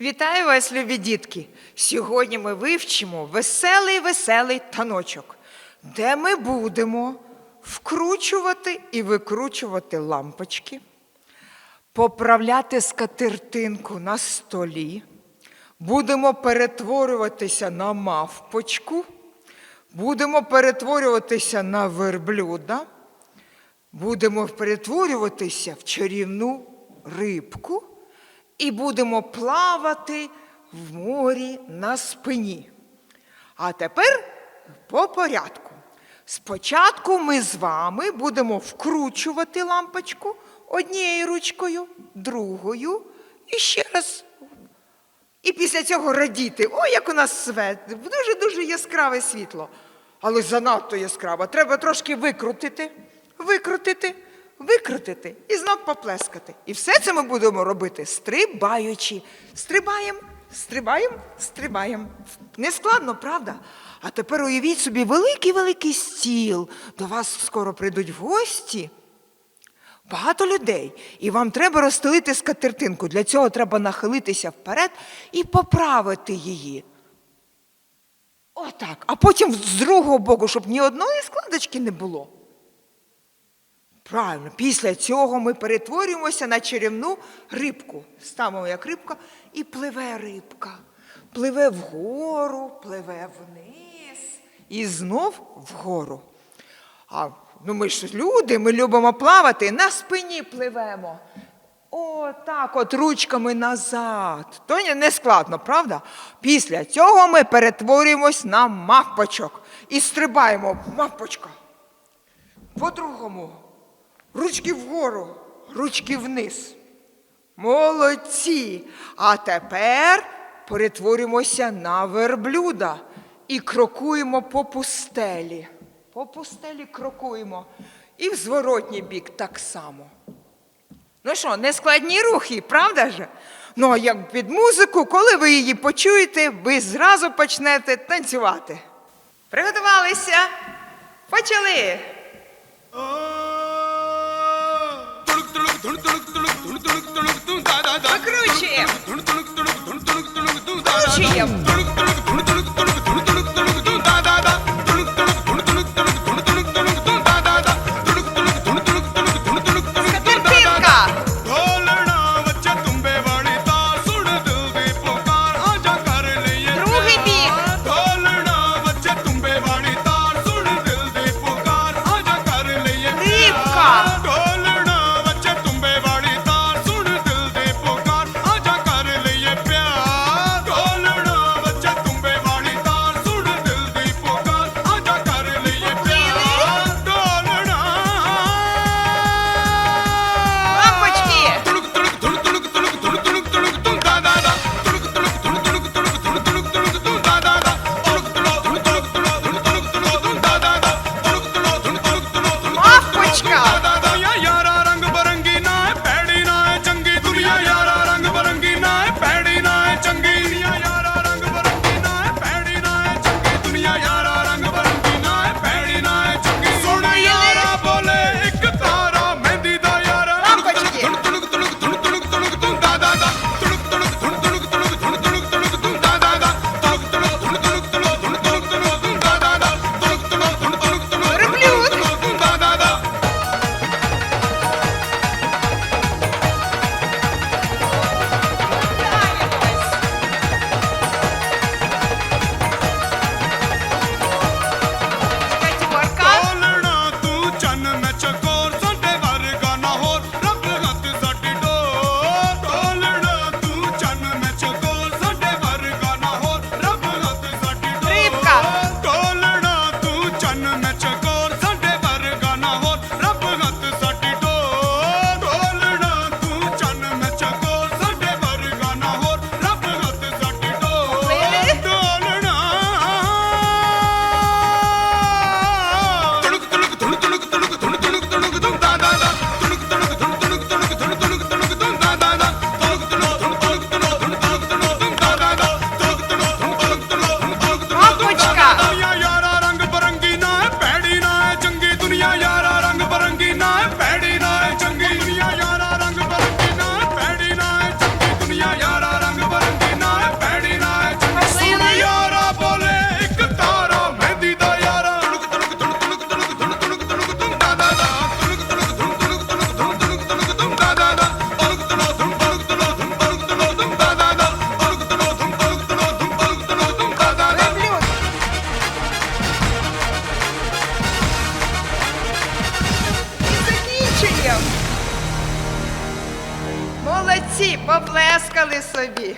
Вітаю вас, любі дітки! Сьогодні ми вивчимо веселий веселий таночок, де ми будемо вкручувати і викручувати лампочки, поправляти скатертинку на столі, будемо перетворюватися на мавпочку, будемо перетворюватися на верблюда, будемо перетворюватися в чарівну рибку і будемо плавати в морі на спині. А тепер по порядку. Спочатку ми з вами будемо вкручувати лампочку однією ручкою, другою і ще раз. І після цього радіти. О, як у нас свет, дуже-дуже яскраве світло. Але занадто яскраво. Треба трошки викрутити, викрутити, викрутити і знов поплескати. І все це ми будемо робити стрибаючи. Стрибаємо, стрибаємо, стрибаємо. Не складно, правда? А тепер уявіть собі великий-великий стіл. До вас скоро прийдуть гості. Багато людей, і вам треба розстелити скатертинку. Для цього треба нахилитися вперед і поправити її. Отак. А потім з другого боку, щоб ні одної складочки не було. Правильно, після цього ми перетворюємося на чарівну рибку. Ставимо як рибка і пливе рибка. Пливе вгору, пливе вниз і знов вгору. А ну ми ж люди, ми любимо плавати, на спині пливемо. О, так, от ручками назад. То не- складно, правда? Після цього ми перетворюємось на мавпочок і стрибаємо, мавпочка. По-другому. Ручки вгору, ручки вниз. Молодці. А тепер перетворюємося на верблюда і крокуємо по пустелі. По пустелі крокуємо. І в зворотній бік так само. Ну що, нескладні рухи, правда ж? Ну, а як під музику, коли ви її почуєте, ви зразу почнете танцювати. Приготувалися? Почали! ചെയ്യാം ചെയ്യാം met your Молодці, поплескали собі.